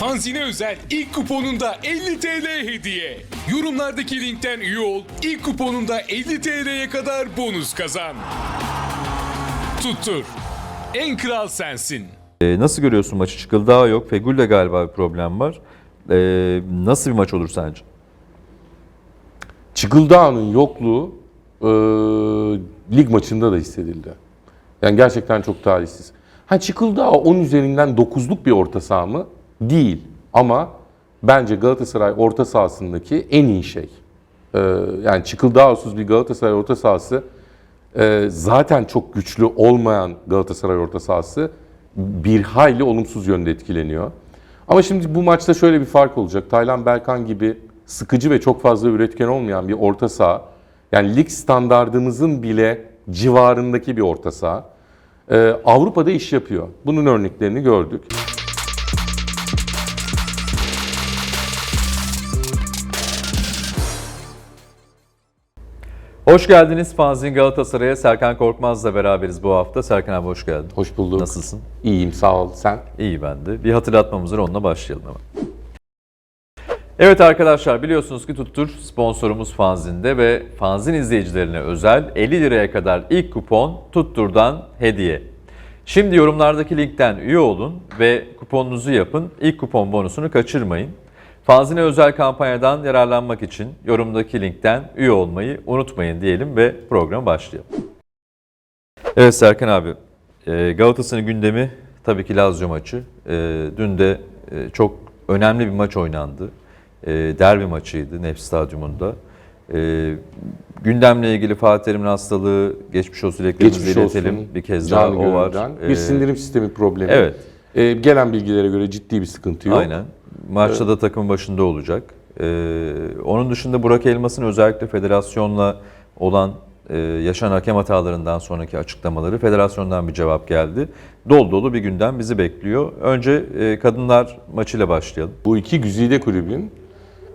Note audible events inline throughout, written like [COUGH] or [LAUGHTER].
Fanzine özel ilk kuponunda 50 TL hediye. Yorumlardaki linkten üye ol, ilk kuponunda 50 TL'ye kadar bonus kazan. Tuttur. En kral sensin. Ee, nasıl görüyorsun maçı? Çıkıldağ yok. Fegül'de galiba bir problem var. Ee, nasıl bir maç olur sence? Çıkıldağ'ın yokluğu e, lig maçında da hissedildi. Yani gerçekten çok talihsiz. Ha Çıkıldağ 10 üzerinden 9'luk bir orta saha mı? Değil. Ama bence Galatasaray orta sahasındaki en iyi şey. E, yani Çıkıldağ'sız bir Galatasaray orta sahası e, zaten çok güçlü olmayan Galatasaray orta sahası bir hayli olumsuz yönde etkileniyor. Ama şimdi bu maçta şöyle bir fark olacak. Taylan Berkan gibi sıkıcı ve çok fazla üretken olmayan bir orta saha. Yani lig standardımızın bile civarındaki bir orta saha. Ee, Avrupa'da iş yapıyor. Bunun örneklerini gördük. Hoş geldiniz Fanzin Galatasaray'a. Serkan Korkmaz'la beraberiz bu hafta. Serkan abi hoş geldin. Hoş bulduk. Nasılsın? İyiyim sağ ol. Sen? İyi ben de. Bir hatırlatmamız var onunla başlayalım hemen. Evet arkadaşlar biliyorsunuz ki Tuttur sponsorumuz Fanzin'de ve Fanzin izleyicilerine özel 50 liraya kadar ilk kupon Tuttur'dan hediye. Şimdi yorumlardaki linkten üye olun ve kuponunuzu yapın. İlk kupon bonusunu kaçırmayın. Fanzine özel kampanyadan yararlanmak için yorumdaki linkten üye olmayı unutmayın diyelim ve programa başlayalım. Evet Serkan abi, e, Galatasaray'ın gündemi tabii ki Lazio maçı. E, Dün de e, çok önemli bir maç oynandı. Derbi maçıydı Nefs Stadyumunda. E, Gündemle ilgili Fatih Terim'in hastalığı, geçmiş olsun dileklerimizi Geçmiş iletelim. olsun. Bir kez daha Canı o var. Bir sindirim sistemi problemi. Evet. Ee, gelen bilgilere göre ciddi bir sıkıntı yok. Aynen. Maçta da takım başında olacak. Ee, onun dışında Burak Elmas'ın özellikle federasyonla olan e, yaşanan hakem hatalarından sonraki açıklamaları federasyondan bir cevap geldi. Dolu dolu bir gündem bizi bekliyor. Önce e, kadınlar maçıyla başlayalım. Bu iki güzide kulübün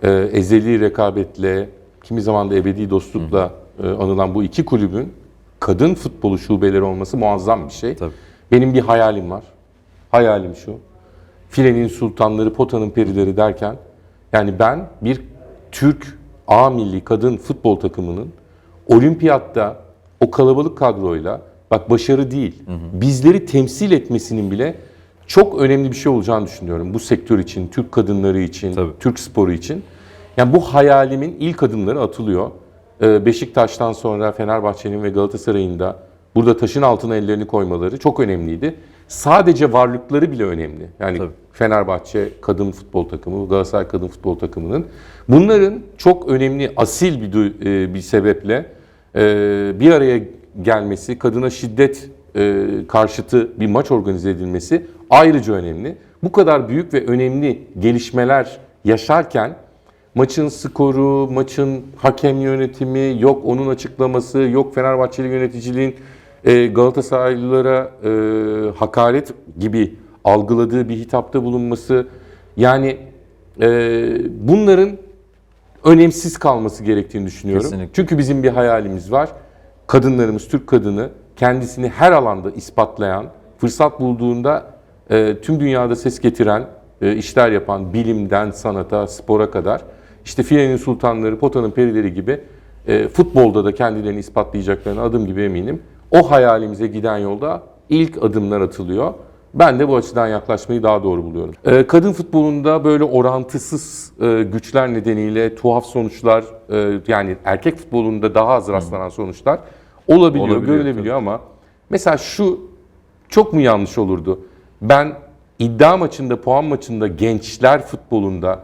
e, ezeli rekabetle, kimi zaman da ebedi dostlukla e, anılan bu iki kulübün kadın futbolu şubeleri olması muazzam bir şey. Tabii. Benim bir hayalim var. Hayalim şu. Filenin sultanları, potanın perileri derken yani ben bir Türk A milli kadın futbol takımının olimpiyatta o kalabalık kadroyla bak başarı değil, bizleri temsil etmesinin bile çok önemli bir şey olacağını düşünüyorum. Bu sektör için, Türk kadınları için, Tabii. Türk sporu için. Yani bu hayalimin ilk adımları atılıyor. Ee, Beşiktaş'tan sonra Fenerbahçe'nin ve Galatasaray'ın da burada taşın altına ellerini koymaları çok önemliydi. Sadece varlıkları bile önemli. Yani Tabii. Fenerbahçe kadın futbol takımı, Galatasaray kadın futbol takımının bunların çok önemli asil bir e, bir sebeple e, bir araya gelmesi, kadına şiddet e, karşıtı bir maç organize edilmesi ayrıca önemli. Bu kadar büyük ve önemli gelişmeler yaşarken maçın skoru, maçın hakem yönetimi, yok onun açıklaması, yok Fenerbahçeli yöneticiliğin e, Galatasaraylılara e, hakaret gibi algıladığı bir hitapta bulunması yani e, bunların önemsiz kalması gerektiğini düşünüyorum. Kesinlikle. Çünkü bizim bir hayalimiz var. Kadınlarımız, Türk kadını kendisini her alanda ispatlayan, fırsat bulduğunda e, tüm dünyada ses getiren e, işler yapan bilimden sanata, spora kadar işte filenin sultanları, potanın perileri gibi e, futbolda da kendilerini ispatlayacaklarına adım gibi eminim. O hayalimize giden yolda ilk adımlar atılıyor. Ben de bu açıdan yaklaşmayı daha doğru buluyorum. Ee, kadın futbolunda böyle orantısız e, güçler nedeniyle tuhaf sonuçlar, e, yani erkek futbolunda daha az rastlanan sonuçlar olabiliyor, Olabiliyor, görülebiliyor ama mesela şu çok mu yanlış olurdu? Ben iddia maçında, puan maçında, gençler futbolunda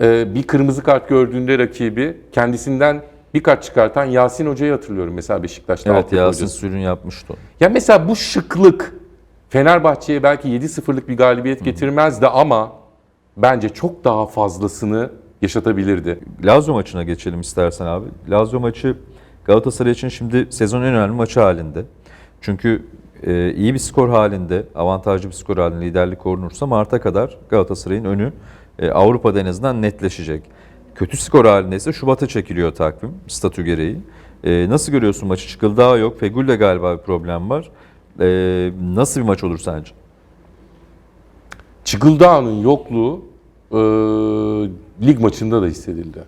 e, bir kırmızı kart gördüğünde rakibi kendisinden bir kart çıkartan Yasin Hoca'yı hatırlıyorum mesela Beşiktaş'ta. Evet altyapı Yasin hocası. Sürün yapmıştı. Ya mesela bu şıklık Fenerbahçe'ye belki 7-0'lık bir galibiyet getirmezdi ama bence çok daha fazlasını yaşatabilirdi. Lazio maçına geçelim istersen abi. Lazio maçı Galatasaray için şimdi sezonun en önemli maçı halinde. Çünkü e, iyi bir skor halinde, avantajlı bir skor halinde liderlik korunursa Mart'a kadar Galatasaray'ın önü e, Avrupa'da en azından netleşecek. Kötü skor halinde ise Şubat'a çekiliyor takvim statü gereği. E, nasıl görüyorsun maçı? Çıkıldağ yok. Fegül'de galiba bir problem var. E, nasıl bir maç olur sence? Çıkıldağ'ın yokluğu e, lig maçında da hissedildi.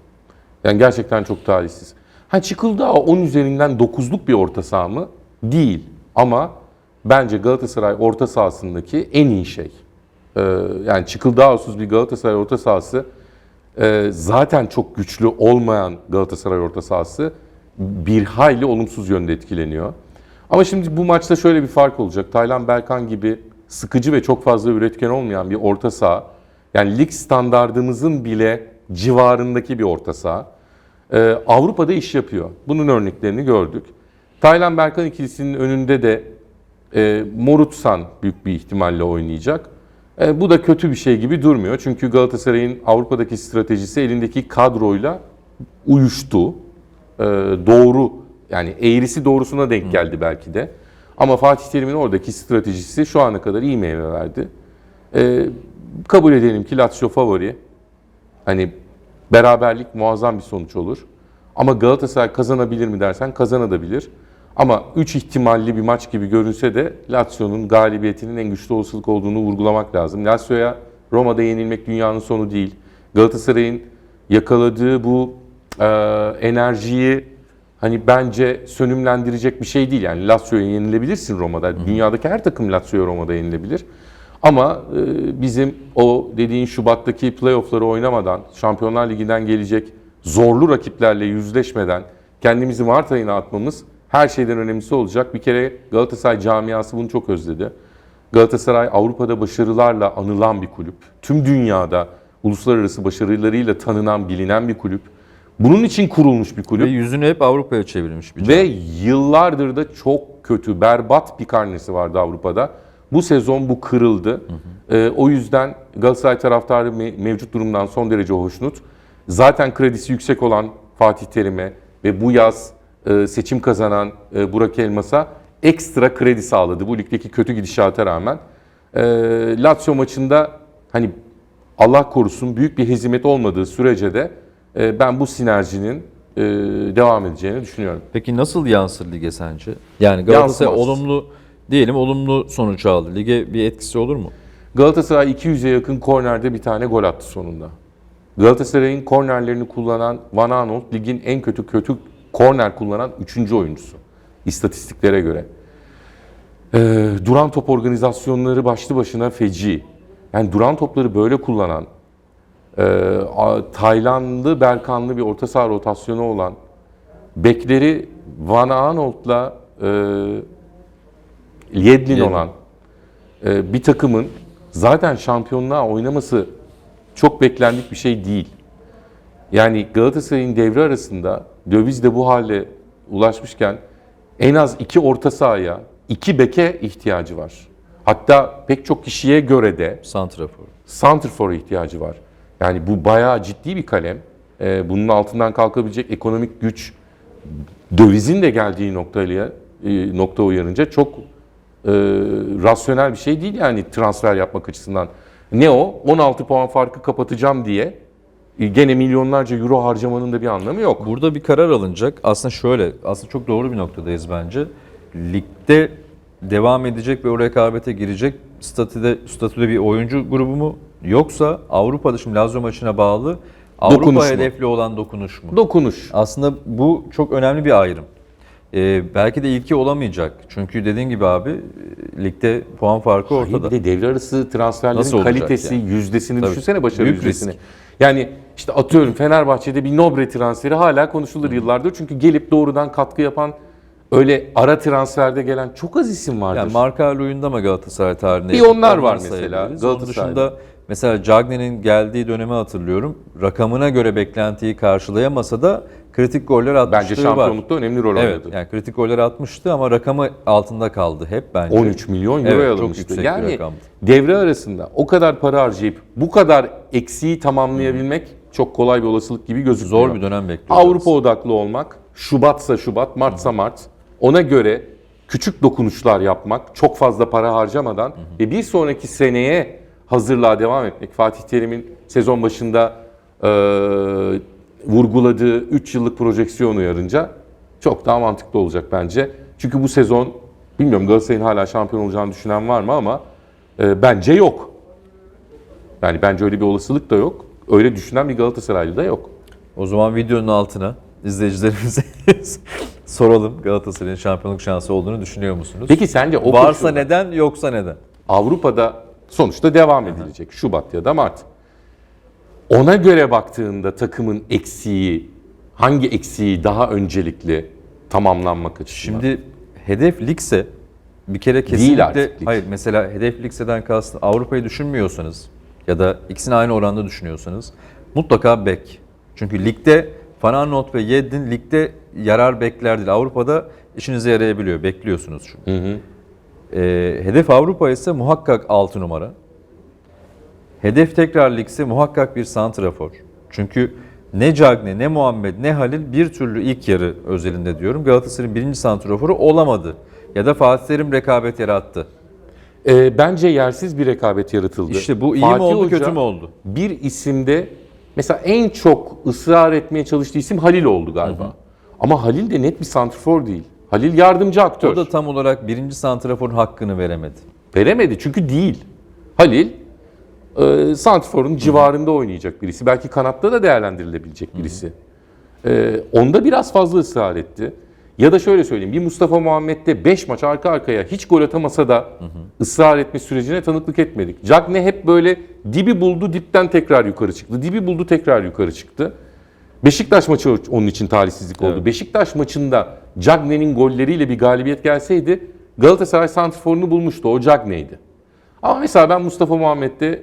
Yani gerçekten çok talihsiz. Ha Çıkıldağ 10 üzerinden 9'luk bir orta saha mı? Değil. Ama bence Galatasaray orta sahasındaki en iyi şey. Ee, yani Çıkıldağ'sız bir Galatasaray orta sahası e, zaten çok güçlü olmayan Galatasaray orta sahası bir hayli olumsuz yönde etkileniyor. Ama şimdi bu maçta şöyle bir fark olacak. Taylan Berkan gibi sıkıcı ve çok fazla üretken olmayan bir orta saha. Yani lig standardımızın bile civarındaki bir orta saha. Ee, Avrupa'da iş yapıyor. Bunun örneklerini gördük. Taylan Berkan ikilisinin önünde de e, Morutsan büyük bir ihtimalle oynayacak. E, bu da kötü bir şey gibi durmuyor. Çünkü Galatasaray'ın Avrupa'daki stratejisi elindeki kadroyla uyuştu. E, doğru yani eğrisi doğrusuna denk geldi belki de. Ama Fatih Terim'in oradaki stratejisi şu ana kadar iyi meyve verdi. E, kabul edelim ki Lazio favori. Hani beraberlik muazzam bir sonuç olur. Ama Galatasaray kazanabilir mi dersen kazanabilir. Ama 3 ihtimalli bir maç gibi görünse de Lazio'nun galibiyetinin en güçlü olasılık olduğunu vurgulamak lazım. Lazio'ya Roma'da yenilmek dünyanın sonu değil. Galatasaray'ın yakaladığı bu e, enerjiyi hani bence sönümlendirecek bir şey değil. Yani Lazio'ya yenilebilirsin Roma'da. Dünyadaki her takım Lazio'ya Roma'da yenilebilir. Ama e, bizim o dediğin Şubat'taki playoff'ları oynamadan, Şampiyonlar Ligi'nden gelecek zorlu rakiplerle yüzleşmeden kendimizi Mart ayına atmamız her şeyden önemlisi olacak. Bir kere Galatasaray camiası bunu çok özledi. Galatasaray Avrupa'da başarılarla anılan bir kulüp. Tüm dünyada uluslararası başarılarıyla tanınan, bilinen bir kulüp. Bunun için kurulmuş bir kulüp. Ve yüzünü hep Avrupa'ya çevirmiş bir Ve cami. yıllardır da çok kötü, berbat bir karnesi vardı Avrupa'da. Bu sezon bu kırıldı. Ee, o yüzden Galatasaray taraftarı me- mevcut durumdan son derece hoşnut. Zaten kredisi yüksek olan Fatih Terim'e ve bu yaz e, seçim kazanan e, Burak Elmas'a ekstra kredi sağladı bu ligdeki kötü gidişata rağmen. E, Lazio maçında hani Allah korusun büyük bir hezimet olmadığı sürece de e, ben bu sinerjinin e, devam edeceğini düşünüyorum. Peki nasıl yansır lige sence? Yani Galatasaray Yansımaz. olumlu diyelim olumlu sonuç aldı. Lige bir etkisi olur mu? Galatasaray 200'e yakın kornerde bir tane gol attı sonunda. Galatasaray'ın kornerlerini kullanan Van Aanholt ligin en kötü kötü korner kullanan 3. oyuncusu. İstatistiklere göre. Ee, duran top organizasyonları başlı başına feci. Yani duran topları böyle kullanan, e, Taylandlı, Berkanlı bir orta saha rotasyonu olan, bekleri Van Aanholt'la e, Yedlin Yedlin. olan e, bir takımın zaten şampiyonluğa oynaması çok beklendik bir şey değil. Yani Galatasaray'ın devre arasında döviz de bu hale ulaşmışken en az iki orta sahaya, iki beke ihtiyacı var. Hatta pek çok kişiye göre de Santrafor. Santrfor'a ihtiyacı var. Yani bu bayağı ciddi bir kalem. Ee, bunun altından kalkabilecek ekonomik güç dövizin de geldiği noktayla e, nokta uyarınca çok e, rasyonel bir şey değil yani transfer yapmak açısından. Ne o? 16 puan farkı kapatacağım diye gene milyonlarca euro harcamanın da bir anlamı yok. Burada bir karar alınacak. Aslında şöyle, aslında çok doğru bir noktadayız bence. Ligde devam edecek ve o rekabete girecek statüde, statüde bir oyuncu grubu mu? Yoksa Avrupa'da şimdi Lazio maçına bağlı Avrupa Dokunuş mu? hedefli olan dokunuş mu? Dokunuş. Aslında bu çok önemli bir ayrım. Ee, belki de ilki olamayacak. Çünkü dediğin gibi abi e, ligde puan farkı Hayır, ortada. bir de devre arası transferlerin Nasıl kalitesi, yani? yüzdesini Tabii. düşünsene başarı Büyük yüzdesini. risk. Yani işte atıyorum Fenerbahçe'de bir Nobre transferi hala konuşulur yıllardır. Çünkü gelip doğrudan katkı yapan öyle ara transferde gelen çok az isim vardır. Yani Marka oyunda mı Galatasaray tarihinde? Bir onlar var mesela sayabiliriz. Onun dışında mesela Cagney'in geldiği dönemi hatırlıyorum. Rakamına göre beklentiyi karşılayamasa da kritik goller atmışlığı Bence var. şampiyonlukta önemli rol Evet oynadı. yani kritik goller atmıştı ama rakamı altında kaldı hep bence. 13 milyon euro Evet, çok alınmıştı. yüksek bir Yani rakamdı. devre arasında o kadar para harcayıp bu kadar eksiği tamamlayabilmek çok kolay bir olasılık gibi gözüküyor. Zor bir dönem bekliyoruz. Avrupa odaklı olmak, Şubatsa Şubat, Martsa Mart. Ona göre küçük dokunuşlar yapmak, çok fazla para harcamadan ve bir sonraki seneye hazırlığa devam etmek. Fatih Terim'in sezon başında e, vurguladığı 3 yıllık projeksiyon uyarınca çok daha mantıklı olacak bence. Çünkü bu sezon bilmiyorum Galatasaray'ın hala şampiyon olacağını düşünen var mı ama e, bence yok. Yani bence öyle bir olasılık da yok. öyle düşünen bir Galatasaraylı da yok. O zaman videonun altına izleyicilerimize [LAUGHS] soralım Galatasaray'ın şampiyonluk şansı olduğunu düşünüyor musunuz? Peki sence o Varsa koşulda- neden yoksa neden? Avrupa'da sonuçta devam edilecek. Şubat ya da Mart. Ona göre baktığında takımın eksiği, hangi eksiği daha öncelikli tamamlanmak açısından? Şimdi hedef ligse bir kere kesinlikle artık lig. hayır mesela hedef ligseden kastım Avrupa'yı düşünmüyorsanız ya da ikisini aynı oranda düşünüyorsanız mutlaka bek. Çünkü ligde Fananot ve Yedlin ligde yarar bekler değil. Avrupa'da işinize yarayabiliyor. Bekliyorsunuz çünkü. Ee, hedef Avrupa ise muhakkak 6 numara. Hedef tekrar ligse muhakkak bir santrafor. Çünkü ne Cagne, ne Muhammed, ne Halil bir türlü ilk yarı özelinde diyorum Galatasaray'ın birinci santraforu olamadı. Ya da Fatih Terim rekabet yarattı. Ee, bence yersiz bir rekabet yaratıldı. İşte bu iyi Fatih mi oldu, Hoca kötü mü oldu? Bir isimde mesela en çok ısrar etmeye çalıştığı isim Halil oldu galiba. Ama Halil de net bir santrfor değil. Halil yardımcı aktör. O da tam olarak birinci santraforun hakkını veremedi. Veremedi çünkü değil. Halil e, santrforun civarında oynayacak birisi. Belki kanatta da değerlendirilebilecek birisi. E, onda biraz fazla ısrar etti. Ya da şöyle söyleyeyim. Bir Mustafa Muhammed'de 5 maç arka arkaya hiç gol atamasa da ısrar etme sürecine tanıklık etmedik. Cagne hep böyle dibi buldu, dipten tekrar yukarı çıktı. Dibi buldu, tekrar yukarı çıktı. Beşiktaş maçı onun için talihsizlik oldu. Evet. Beşiktaş maçında Cagne'nin golleriyle bir galibiyet gelseydi Galatasaray santrforunu bulmuştu. O Cagne'ydi. Ama mesela ben Mustafa Muhammed'de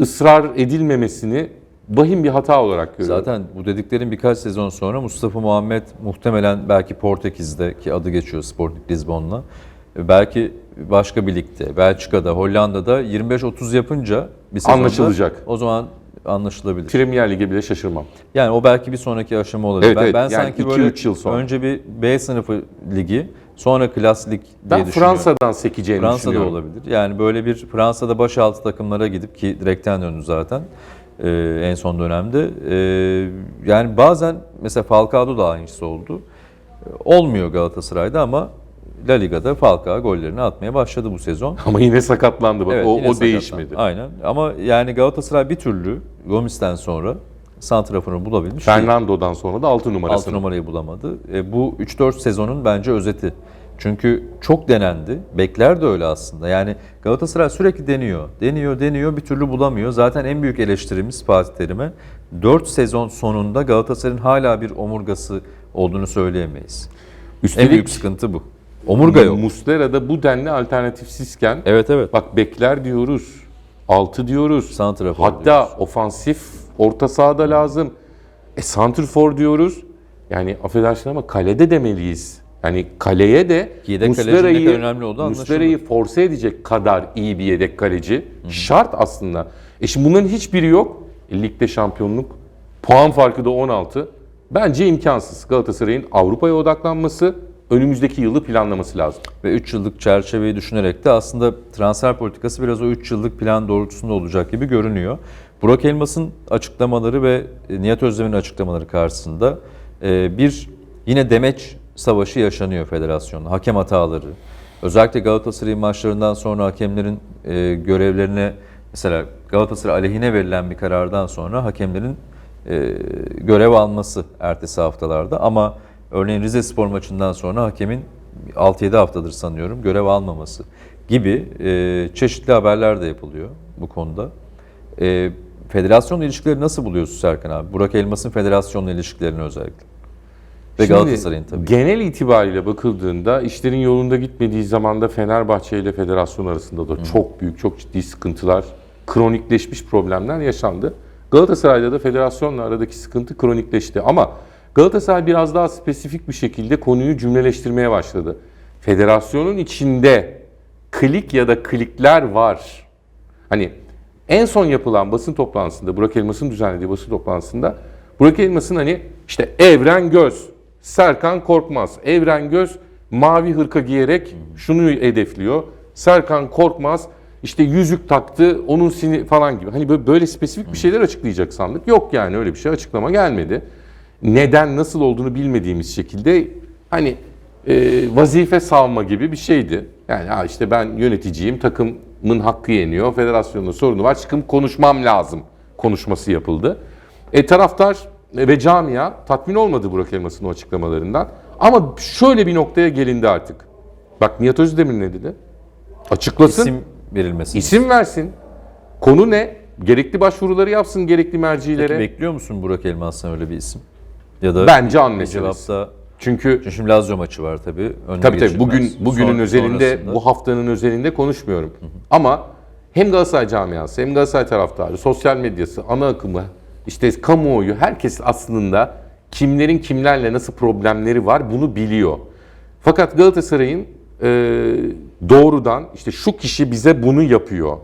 ısrar edilmemesini vahim bir hata olarak görüyorum. Zaten bu dediklerin birkaç sezon sonra Mustafa Muhammed muhtemelen belki Portekiz'de ki adı geçiyor Sporting Lisbon'la. Belki başka bir ligde, Belçika'da, Hollanda'da 25-30 yapınca bir sezonda Anlaşılacak. O zaman anlaşılabilir. Premier Lig'e bile şaşırmam. Yani o belki bir sonraki aşama olabilir. Evet, ben, evet. ben Yani sanki iki, böyle üç yıl sonra. önce bir B sınıfı ligi, sonra klas lig diye Ben düşünüyorum. Fransa'dan sekeceğini Fransa'da düşünüyorum. olabilir. Yani böyle bir Fransa'da başaltı takımlara gidip ki direkten döndü zaten e, en son dönemde. E, yani bazen mesela Falcao da aynısı oldu. E, Olmuyor Galatasaray'da ama La Liga'da Falcao gollerini atmaya başladı bu sezon. [LAUGHS] Ama yine sakatlandı bak. Evet, o o sakatlandı. değişmedi. Aynen. Ama yani Galatasaray bir türlü Gomis'ten sonra santraforunu bulabilmiş. Fernando'dan sonra da 6 6 numarasını. numarayı bulamadı. E, bu 3-4 sezonun bence özeti. Çünkü çok denendi. Bekler de öyle aslında. Yani Galatasaray sürekli deniyor. Deniyor, deniyor bir türlü bulamıyor. Zaten en büyük eleştirimiz Fatih Terim'e 4 sezon sonunda Galatasaray'ın hala bir omurgası olduğunu söyleyemeyiz. En Üstelik büyük sıkıntı bu. Omurga yok. Muslera'da bu denli alternatifsizken Evet evet. bak bekler diyoruz. 6 diyoruz. Santrafor Hatta diyoruz. ofansif orta sahada lazım. E santrfor diyoruz. Yani affedersin ama kalede demeliyiz. Yani kaleye de Yedek kadar önemli anlaşıldı. Muslera'yı force edecek kadar iyi bir yedek kaleci şart aslında. E şimdi bunların hiçbiri yok. E, ligde şampiyonluk, puan farkı da 16. Bence imkansız. Galatasaray'ın Avrupa'ya odaklanması, önümüzdeki yılı planlaması lazım. ve 3 yıllık çerçeveyi düşünerek de aslında transfer politikası biraz o 3 yıllık plan doğrultusunda olacak gibi görünüyor. Burak Elmas'ın açıklamaları ve Nihat Özdemir'in açıklamaları karşısında e, bir yine demeç savaşı yaşanıyor federasyonda. Hakem hataları, özellikle Galatasaray maçlarından sonra hakemlerin e, görevlerine mesela Galatasaray aleyhine verilen bir karardan sonra hakemlerin e, görev alması ertesi haftalarda ama örneğin Rize Spor maçından sonra hakemin 6-7 haftadır sanıyorum görev almaması gibi e, çeşitli haberler de yapılıyor bu konuda. E, federasyon ilişkileri nasıl buluyorsun Serkan abi? Burak Elmas'ın federasyonla ilişkilerini özellikle. Ve Galatasaray'ın tabii. Genel itibariyle bakıldığında işlerin yolunda gitmediği zamanda Fenerbahçe ile federasyon arasında da çok büyük, çok ciddi sıkıntılar, kronikleşmiş problemler yaşandı. Galatasaray'da da federasyonla aradaki sıkıntı kronikleşti. Ama Galatasaray biraz daha spesifik bir şekilde konuyu cümleleştirmeye başladı. Federasyonun içinde klik ya da klikler var. Hani en son yapılan basın toplantısında, Burak Elmas'ın düzenlediği basın toplantısında Burak Elmas'ın hani işte Evren Göz, Serkan Korkmaz, Evren Göz mavi hırka giyerek şunu hedefliyor. Serkan Korkmaz işte yüzük taktı, onun sini falan gibi. Hani böyle, böyle spesifik bir şeyler açıklayacak sandık. Yok yani öyle bir şey açıklama gelmedi. Neden, nasıl olduğunu bilmediğimiz şekilde hani e, vazife savma gibi bir şeydi. Yani ha işte ben yöneticiyim, takımın hakkı yeniyor, federasyonun sorunu var, çıkıp konuşmam lazım konuşması yapıldı. E, taraftar ve camia tatmin olmadı Burak Elmas'ın o açıklamalarından. Ama şöyle bir noktaya gelindi artık. Bak Nihat Özdemir ne dedi? Açıklasın. İsim verilmesi. İsim versin. Konu ne? Gerekli başvuruları yapsın gerekli mercilere. Bekliyor musun Burak Elmas'tan öyle bir isim? Ya da Bence an meselesi. cevapta Çünkü Çünkü şimdi Lazio maçı var tabii. Önüne tabii tabii bugün bugünün Son- özelinde sonrasında- bu haftanın özelinde konuşmuyorum. Ama hem Galatasaray camiası hem Galatasaray taraftarı, sosyal medyası, ana akımı, işte kamuoyu herkes aslında kimlerin kimlerle nasıl problemleri var bunu biliyor. Fakat Galatasaray'ın e, doğrudan işte şu kişi bize bunu yapıyor,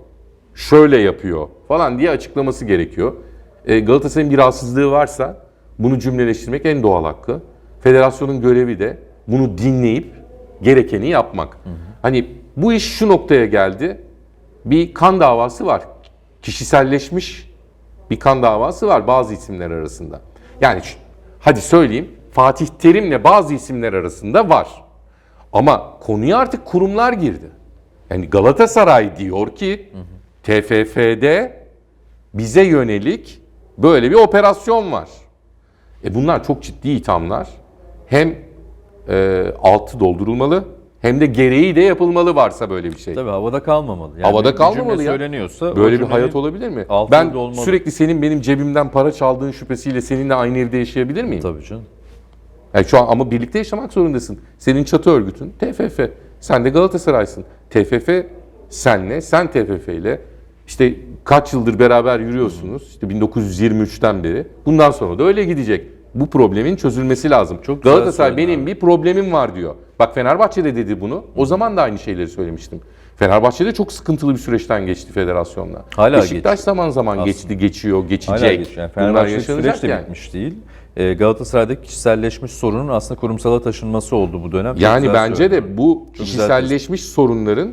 şöyle yapıyor falan diye açıklaması gerekiyor. E, Galatasaray'ın bir rahatsızlığı varsa bunu cümleleştirmek en doğal hakkı. Federasyonun görevi de bunu dinleyip gerekeni yapmak. Hani bu iş şu noktaya geldi. Bir kan davası var. Kişiselleşmiş bir kan davası var bazı isimler arasında. Yani hadi söyleyeyim Fatih Terim'le bazı isimler arasında var. Ama konuya artık kurumlar girdi. Yani Galatasaray diyor ki TFF'de bize yönelik böyle bir operasyon var. E bunlar çok ciddi ithamlar. Hem e, altı doldurulmalı hem de gereği de yapılmalı varsa böyle bir şey. Tabii havada kalmamalı. Yani Havada kalmamalı ya. söyleniyorsa Böyle bir hayat olabilir mi? Ben olmalı. sürekli senin benim cebimden para çaldığın şüphesiyle seninle aynı evde yaşayabilir miyim? Tabii canım. Yani şu an ama birlikte yaşamak zorundasın. Senin çatı örgütün TFF. Sen de Galatasaray'sın. TFF senle, sen TFF ile işte kaç yıldır beraber yürüyorsunuz? İşte 1923'ten beri. Bundan sonra da öyle gidecek. Bu problemin çözülmesi lazım. Çok Galatasaray benim abi. bir problemim var diyor. Bak Fenerbahçe de dedi bunu. O zaman da aynı şeyleri söylemiştim. Fenerbahçe'de çok sıkıntılı bir süreçten geçti federasyonla. Hala Beşiktaş geçiyor. zaman zaman geçti, geçiyor, geçecek. Hala geçiyor. Yani Bunlar Fenerbahçe yaşanacak süreç de yani. bitmiş değil. Ee, Galatasaray'daki kişiselleşmiş sorunun aslında kurumsala taşınması oldu bu dönem. Çok Yani güzel bence de bu kişiselleşmiş sorunların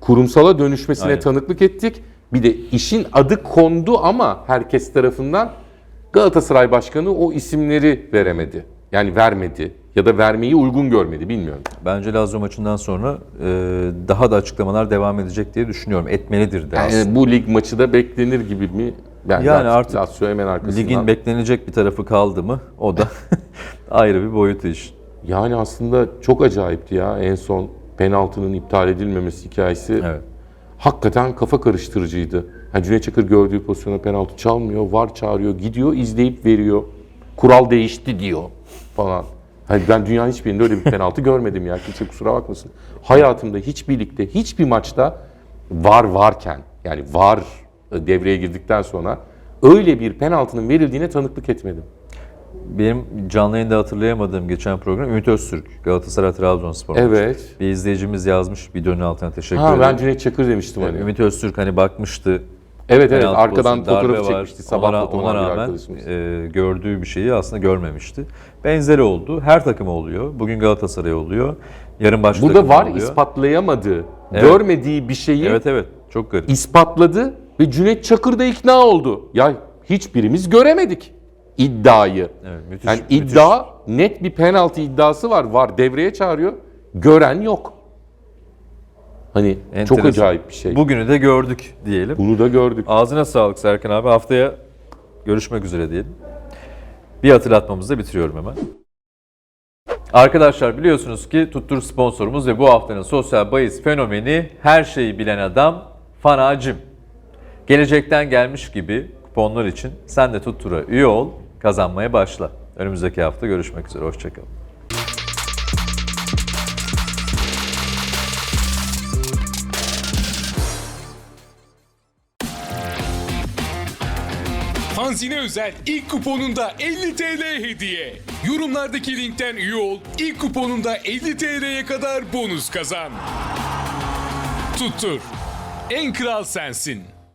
kurumsala dönüşmesine Aynen. tanıklık ettik. Bir de işin adı kondu ama herkes tarafından Galatasaray Başkanı o isimleri veremedi. Yani vermedi ya da vermeyi uygun görmedi bilmiyorum. Bence Lazio maçından sonra e, daha da açıklamalar devam edecek diye düşünüyorum. Etmelidir de aslında. Yani bu lig maçı da beklenir gibi mi? Ben Yani artık Lazio hemen arkasından. Ligin beklenecek bir tarafı kaldı mı o da [LAUGHS] ayrı bir boyutu iş. yani aslında çok acayipti ya en son penaltının iptal edilmemesi hikayesi. Evet. hakikaten kafa karıştırıcıydı. Yani Cüneyt Çakır gördüğü pozisyona penaltı çalmıyor, var çağırıyor, gidiyor, izleyip veriyor. Kural değişti diyor falan. Hani ben dünyanın hiçbir yerinde öyle bir penaltı [LAUGHS] görmedim ya. Kimse kusura bakmasın. Hayatımda hiçbir ligde, hiçbir maçta var varken yani var devreye girdikten sonra öyle bir penaltının verildiğine tanıklık etmedim. Benim canlı yayında hatırlayamadığım geçen program Ümit Öztürk, Galatasaray Trabzonspor maçı. Evet. Bir izleyicimiz yazmış videonun altına teşekkür Ha ederim. ben Cüneyt Çakır demiştim hani. Ümit Öztürk hani bakmıştı. Evet evet arkadan var. çekmişti. Sabah ona, ona rağmen e, gördüğü bir şeyi aslında görmemişti. Benzeri oldu. Her takım oluyor. Bugün Galatasaray oluyor. Yarın başka Burada takım var oluyor. ispatlayamadığı, Evet. görmediği bir şeyi Evet evet. Çok garip. ispatladı ve Cüneyt Çakır da ikna oldu. Ya hiçbirimiz göremedik iddiayı. Evet, müthiş, yani müthiş. iddia net bir penaltı iddiası var. Var devreye çağırıyor. Gören yok. Hani çok Enteresan. acayip bir şey. Bugünü de gördük diyelim. Bunu da gördük. Ağzına sağlık Serkan abi. Haftaya görüşmek üzere diyelim. Bir hatırlatmamızı da bitiriyorum hemen. Arkadaşlar biliyorsunuz ki Tuttur sponsorumuz ve bu haftanın sosyal bahis fenomeni her şeyi bilen adam Fanacım. Gelecekten gelmiş gibi kuponlar için sen de Tuttur'a üye ol, kazanmaya başla. Önümüzdeki hafta görüşmek üzere, hoşçakalın. Fanzine özel ilk kuponunda 50 TL hediye. Yorumlardaki linkten üye ol, ilk kuponunda 50 TL'ye kadar bonus kazan. Tuttur. En kral sensin.